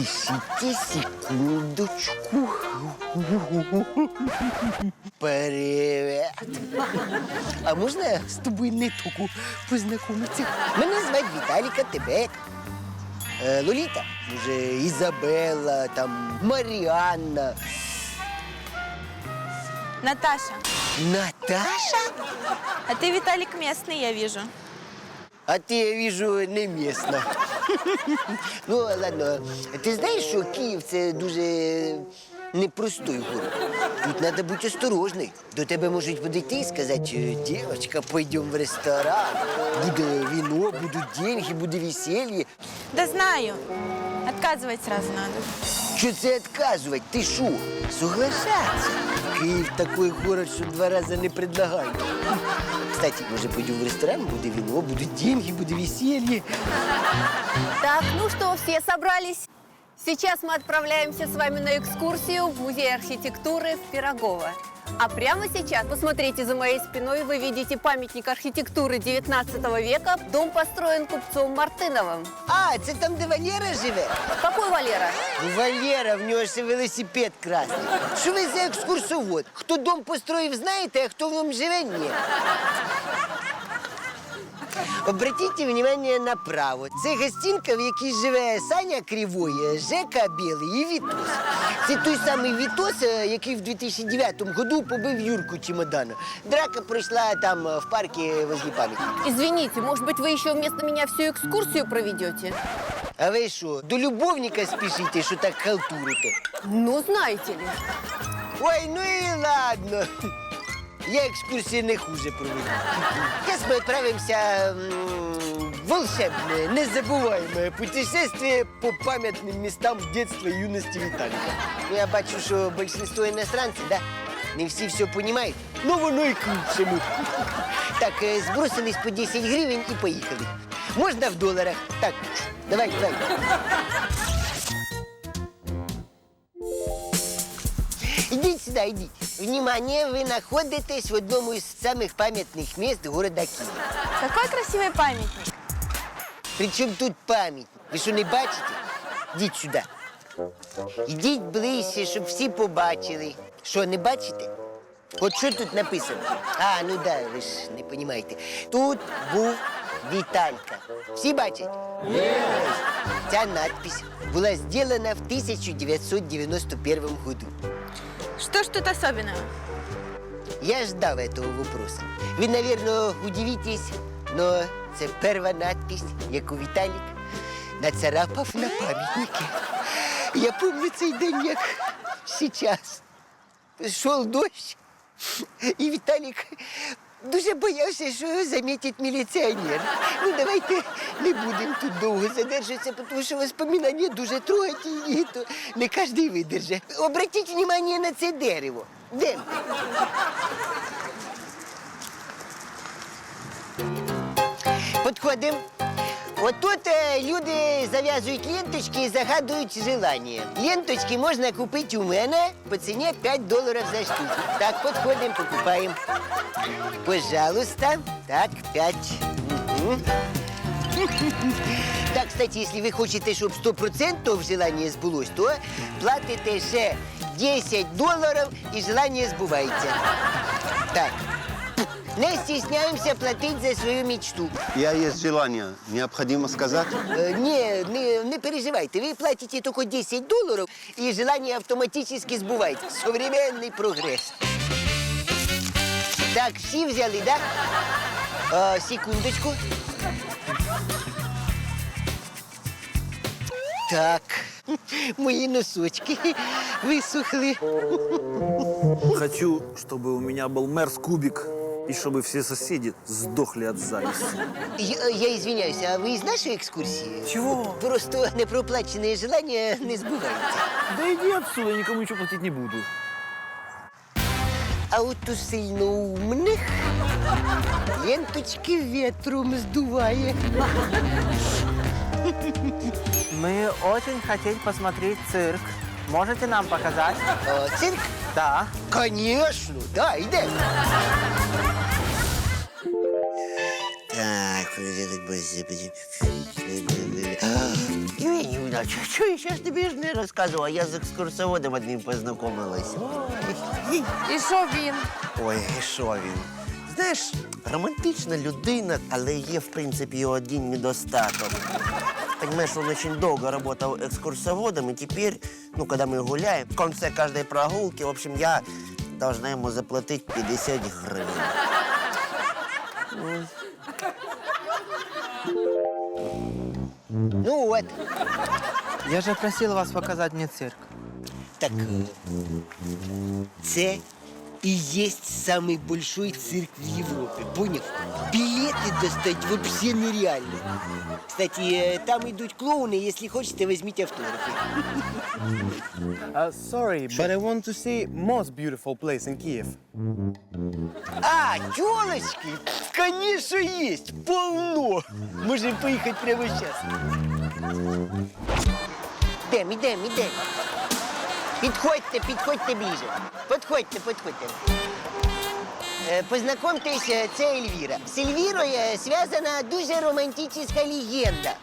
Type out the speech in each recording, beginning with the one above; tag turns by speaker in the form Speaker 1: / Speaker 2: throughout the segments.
Speaker 1: Разрешите секундочку. Привет. А можна я з тобою не току познайомитися? Мене звати Віталіка, тебе як? Е, Лоліта, може, Ізабелла, там, Маріанна.
Speaker 2: Наташа,
Speaker 1: Наташа?
Speaker 2: а ты, Виталик, местный, я вижу.
Speaker 1: А ти, я вижу, не місна. Ну, ладно. Ти знаєш, що Київ це дуже непростой город. Тут треба бути осторожний. До тебе можуть подійти і сказати, дівчинка, пойдемо в ресторан. Буде віно, будуть деньги, буде весілля.
Speaker 2: Да знаю. Отказывать сразу надо.
Speaker 1: Що це відказувати? Ти що? Соглашаться. Київ такий город, що два рази не предлагають. Кстати, може, пойдемо в ресторан, буде віно, будуть деньги, буде веселье.
Speaker 3: Так, ну что, все собрались? Сейчас мы отправляемся с вами на экскурсию в Музей архитектуры в Пирогово. А прямо сейчас, посмотрите за моей спиной, вы видите памятник архитектуры 19 века. Дом построен купцом Мартыновым.
Speaker 1: А, це там, де Валера живе?
Speaker 3: Какой Валера?
Speaker 1: Ну, Валера, в нього ще велосипед красний. Що ви за екскурсовод? Хто дом построїв, знаєте, а хто в ньому живе, ні. Обратіть внимание направо. Це гостинка, в якій живе Саня Кривой, Жека Білий і Вітос. Це той самий Вітос, е, який в 2009 году побив Юрку Чемодана. Драка пройшла там е, в парку возле пам'ятника.
Speaker 3: Извините, может быть, вы еще вместо меня всю экскурсию проведете?
Speaker 1: А ви що, до любовника спішите, що так халтурите?
Speaker 3: Ну, знаете ли.
Speaker 1: Ой, ну і ладно. Я екскурсії не хуже проведу. Зараз ми відправимося в волшебне, незабуваєме путешествие по пам'ятним містам детства і юності Віталіка. Ну, я бачу, що більшинство іностранців, да? Не всі все розуміють, ну воно і к лучшему. Так, е, збросились по 10 гривень і поїхали. Можна в доларах? Так, давай, давай. Ідіть сюди, ідіть. Внимание, ви знаходитесь в одному із самих пам'ятних міст города Києва.
Speaker 2: Какой красивый памятник.
Speaker 1: Причому тут пам'ять. Ви що не бачите? Ідіть сюди. Ідіть ближче, щоб всі побачили. Що, не бачите? От що тут написано? А, ну да, ви ж не розумієте. Тут був Віталька. Всі бачать? Ця надпись була зроблена в 1991 году.
Speaker 2: Что ж тут особенного?
Speaker 1: Я ждав этого вопроса. Ви, наверное, удивитесь, но це перша надпись, яку Віталік нацарапав на пам'ятнике. Я пам'ятаю цей день, як сейчас. Шел дождь, и Віталік дуже боявся, що його замітить міліціонер. Ну, давайте не будемо тут довго задержатися, тому що воспоминання дуже трогательні, то не кожен видержить. Обратіть увагу на це дерево. Де? Підходимо. Отут е, люди зав'язують ленточки і загадують желання. Ленточки можна купити у мене по ціні 5 доларів за штуку. Так, підходимо, покупаємо. Пожалуйста. Так, 5. Мгм. Так, кстати, якщо ви хочете, щоб 100% желання збулось, то платите ще 10 доларів і желання збувається. Так. Не стесняємося платити за свою мечту.
Speaker 4: Я есть желание. Необходимо сказать.
Speaker 1: Е, Ні, не, не переживайте. Ви платите тільки 10 доларів, і желання автоматично збувається. Современний прогрес. Так, всі взяли, да? А, секундочку. Так, мої носочки висохли.
Speaker 5: Хочу, чтобы у меня был мэр с кубик, и чтобы все соседи сдохли от зависти.
Speaker 1: Я, я извиняюся, а ви з нашої екскурсії?
Speaker 5: Чего?
Speaker 1: Просто непроплачене желання не збувається.
Speaker 5: Да иди отсюда, я никому ничего платить не буду.
Speaker 1: А от у сильно умних ленточки ветром здуває.
Speaker 6: Мы очень хотим посмотреть цирк. Можете нам показать?
Speaker 1: А, цирк?
Speaker 6: Да.
Speaker 1: Конечно, да, йде.
Speaker 4: Так,
Speaker 1: Євгенівна, чуєш, я ж тобі ж не розказувала, я з екскурсоводом одним познайомилась. Ой.
Speaker 2: І що він?
Speaker 7: Ой, і що він? Знаєш, романтична людина, але є, в принципі, один недостаток. Понимаешь, он очень долго работал экскурсоводом, и теперь, ну, когда мы гуляем, в конце каждой прогулки, в общем, я должна ему заплатить 50 гривен.
Speaker 1: Ну от,
Speaker 6: Я же просил вас показать мне цирк.
Speaker 1: так е, це і є самий большой цирк в Європі, поняв? Білети достать вообще нереально. Кстати, е, там йдуть клоуни, якщо хочете, візьміть автографи.
Speaker 8: Uh, sorry, but I want to see most beautiful place in Kiev.
Speaker 1: А, тілочки? Конечно, есть, полно. Можем поїхати прямо сейчас. Ідем, ідем, ідем. Підходьте, підходьте ближе. Підходьте, підходьте. Е, Познайомтесь, е, це Ельвіра. З Ельвірою зв'язана дуже романтична легенда.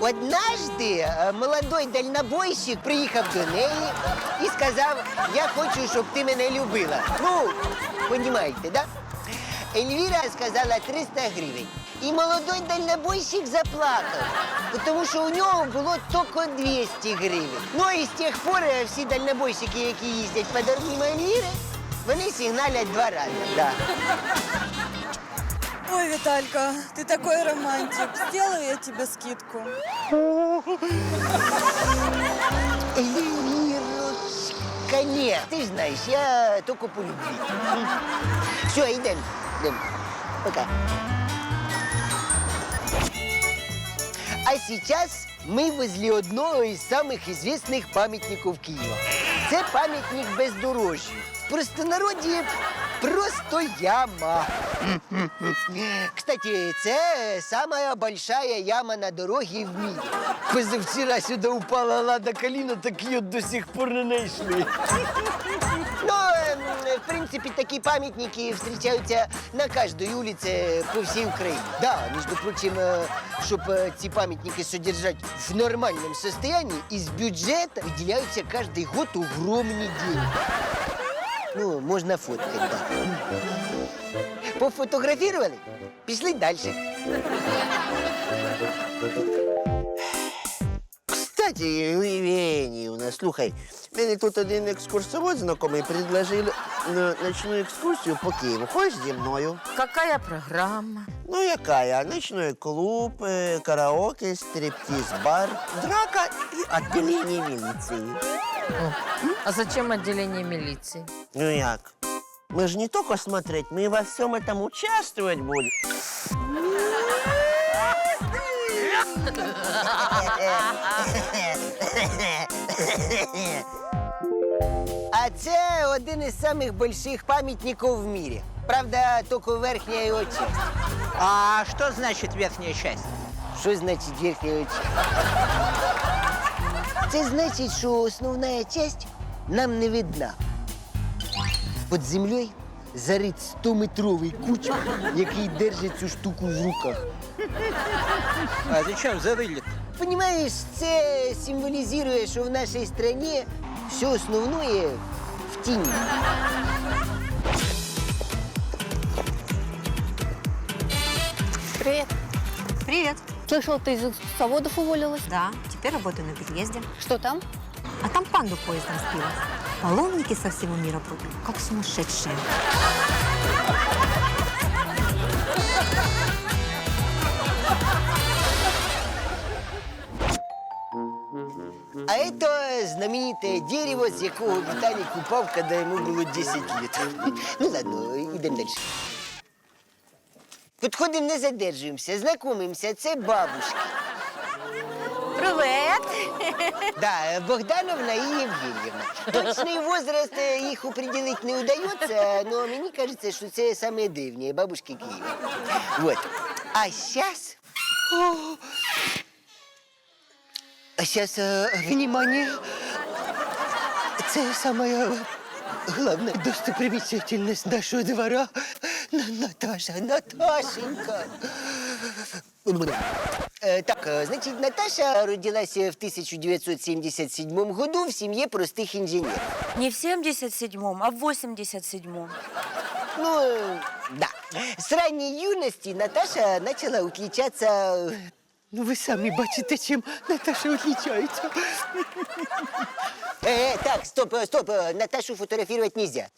Speaker 1: Однажды е, молодой дальнобойщик приїхав до неї і сказав, я хочу, щоб ти мене любила. Ну, понімаєте, да? Ельвіра сказала 300 гривень. І молодой дальнобойщик заплакав, тому що у нього було тільки 200 гривень. Ну і з тих пор е, всі дальнобойщики, які їздять по дорогам Ельвіри, вони сигналять два рази. Да.
Speaker 9: Ой, Виталька, ты такой романтик. Сделаю я тебе скидку.
Speaker 1: Эльвирочка, нет, ты знаешь, я только по любви. Все, идем, идем. Пока. А сейчас мы возле одного из самых известных памятников Киева. Це памятник бездорожжю. В простонародді просто яма. Кстати, це самая большая яма на дороге в мире. Позавчера сюда упала Лада Калина, так ее до сих пор не нашли. Ну, эм, в принципе, такие памятники встречаются на каждой улице по всей Украине. Да, между прочим, чтобы эти памятники содержать в нормальном состоянии, из бюджета выделяются каждый год огромные деньги. Ну, можно фоткать, да. Пофотографировали? Пішли дальше.
Speaker 7: Кстати, Євгенівна, слухай, мене тут один екскурсовод знайомий предложив на ночну екскурсію по Києву. Хочеш зі мною?
Speaker 10: Какая программа?
Speaker 7: Ну, якая? Ночной клуб, э, караоке, стриптиз-бар, драка и отделение милиции.
Speaker 10: А зачем отделение милиции?
Speaker 7: Ну як? Мы же не только смотреть, мы во всем этом участвовать будем.
Speaker 1: А це один із самих больших пам'ятників в мірі. Правда, тільки верхня його часть.
Speaker 6: А что значит верхняя часть?
Speaker 1: Що значить верхня часть? Це значить, що основна часть нам не видна. Під землею зарит 100-метровий куч, який держить цю штуку в руках.
Speaker 6: А зачем зарыли?
Speaker 1: Понимаешь, це символізує, що в нашій стране все основное в тіні.
Speaker 3: Привет.
Speaker 11: Привет.
Speaker 3: Слышал, ты из экскурсоводов уволилась?
Speaker 11: Да, теперь работаю на переезде.
Speaker 3: Что там?
Speaker 11: А там панду поездом сбилась. Паломники со всего мира будут, как сумасшедшие.
Speaker 1: А это знаменитое дерево, с якого Виталик упал, когда ему было 10 лет. Ну ладно, идем дальше. Підходимо, не задержуємося, знайомимося, це бабушки.
Speaker 2: Привет!
Speaker 1: Да, Богдановна и Евгеньевна. Точный возраст э, их определить не удается, но мне кажется, что это самые древние бабушки Киева. Вот. А сейчас... А сейчас, внимание, это самая главная достопримечательность нашего двора. На- Наташа, Наташенька. Э, Так, э, значит, Наташа родилась э, в 1977 году в семье простых инженеров.
Speaker 9: Не в 77-м, а в 87-м.
Speaker 1: Ну, э, да. С ранней юности Наташа начала отличаться... э, Ну, ви самі бачите, чим Наташа отличається. Э, так, стоп, э, стоп, э, Наташу фотографировать нельзя.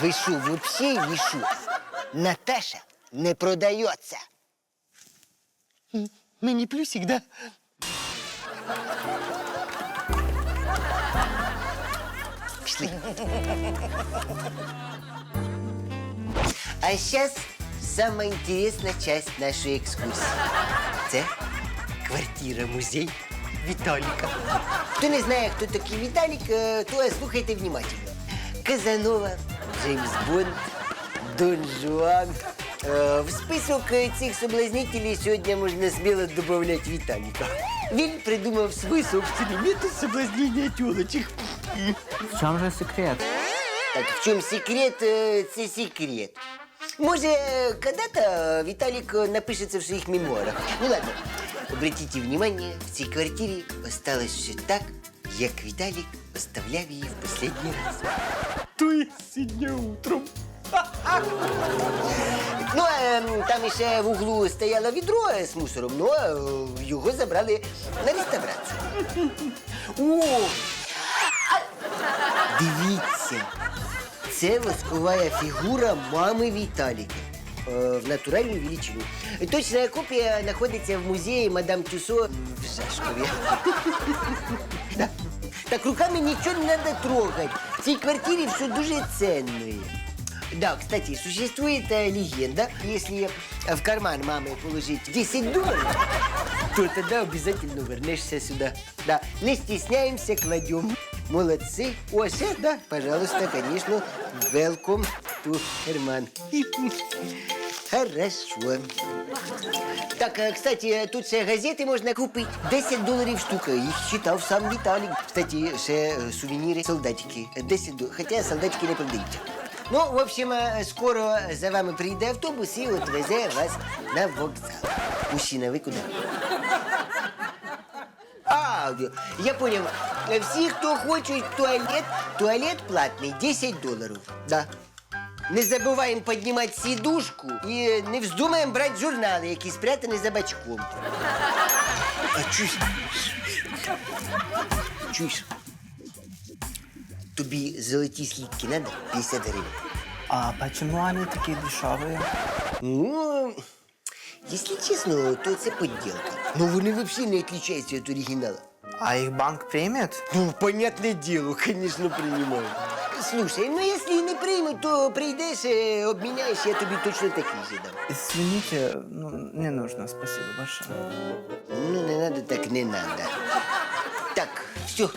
Speaker 1: Вы шо, вообще не шо? Наташа не продается. Мені плюсик, да? Пішли. А сейчас самая интересная часть нашей экскурсии. Це квартира-музей Віталіка. Хто не знає, хто такий Віталік, е, то слухайте внимательно. Казанова, Джеймс Бонд, Дон Жуан. Е, В список цих соблазнителей сьогодні можна сміло додати Віталіка. Він придумав свій собственний метод соблазнення тілочок.
Speaker 6: В чем же секрет?
Speaker 1: Так в чем секрет? э, Це секрет. Може, когда-то Виталик напишется в своих мемуарах. Ну ладно, обратите внимание, в цій квартирі осталось все так, як Виталик оставляв її в последний раз. То есть сегодня утром. Ну, е, там ще в углу стояло відро е, з мусором, ну, а, е, його забрали на реставрацію. О! Дивіться, це воскова фігура мами Віталіка е, в натуральну величину. Точна копія знаходиться в музеї мадам Тюсо в Жашкові. Так руками нічого не треба трогати. В цій квартирі все дуже ценне. Да, кстати, существует легенда, если в карман мамы положить 10 долларов, то тогда обязательно вернешься сюда. Да, не стесняемся, кладем. Молодцы. О, да, пожалуйста, конечно, welcome to карман. Хорошо. Так, э, кстати, тут ще газети можна купити. 10 доларів штука. Їх читав сам Віталій. Кстати, ще е, сувеніри солдатики. 10 доларів. Хоча солдатики не продаються. Ну, в общем, е, скоро за вами прийде автобус і отвезе вас на вокзал. Мужчина, ви куди? А, я понял. Всі, хто хочуть туалет, туалет платний 10 доларів. Да. Не забуваємо піднімати сідушку і не вздумаємо брати журнали, які спрятані за бачком. А чусь. Чуєш? Тобі золоті слідки надо? 50 гривень.
Speaker 6: А почему они такие дешевые?
Speaker 1: Ну, якщо чесно, то це подделка. Ну вони взагалі не відрізняються від оригіналу.
Speaker 6: А их банк примет?
Speaker 1: Ну, понятное дело, конечно, принимаю. Слушай, ну если не примут, то прийдешь, э, обменяешь, я тобі точно такий же дам.
Speaker 6: Извините, ну, не нужно, спасибо большое.
Speaker 1: Ну, не надо, так не надо. Так, все,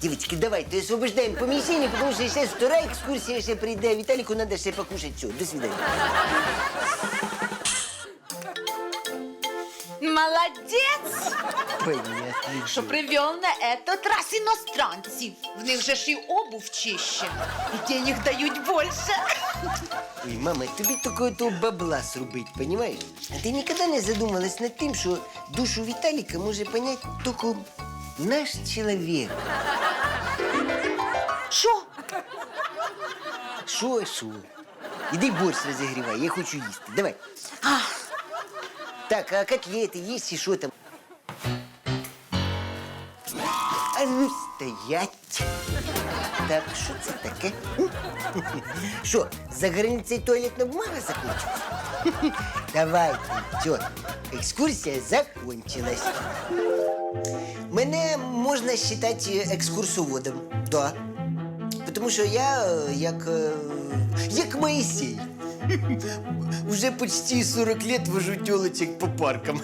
Speaker 1: девочки, давайте освобождаем помещение, потому что сейчас вторая экскурсия ще прийде. Виталику надо ще покушать. Все, до свидания.
Speaker 12: Молодець,
Speaker 1: Понятно.
Speaker 12: що привел на этот раз иностранцев. В них же ж і обув чище. І денег дають більше.
Speaker 1: Ой, мама, тобі тільки того бабла срубить, понимаешь? А ти ніколи не задумалась над тим, що душу Віталіка може понять тільки наш чоловік.
Speaker 12: Що?
Speaker 1: Що, що? Іди борщ розігрівай, я хочу їсти. Давай. Так, а котлети є чи що там? А ну стоять. Так, що це таке? Що, за границей туалетна бумага закончилась? Давайте, все, екскурсія закончилась. Мене можна вважати екскурсоводом, да. Тому що я е, як, е, як Моїсей. Уже почти 40 лет вожу телочек по паркам.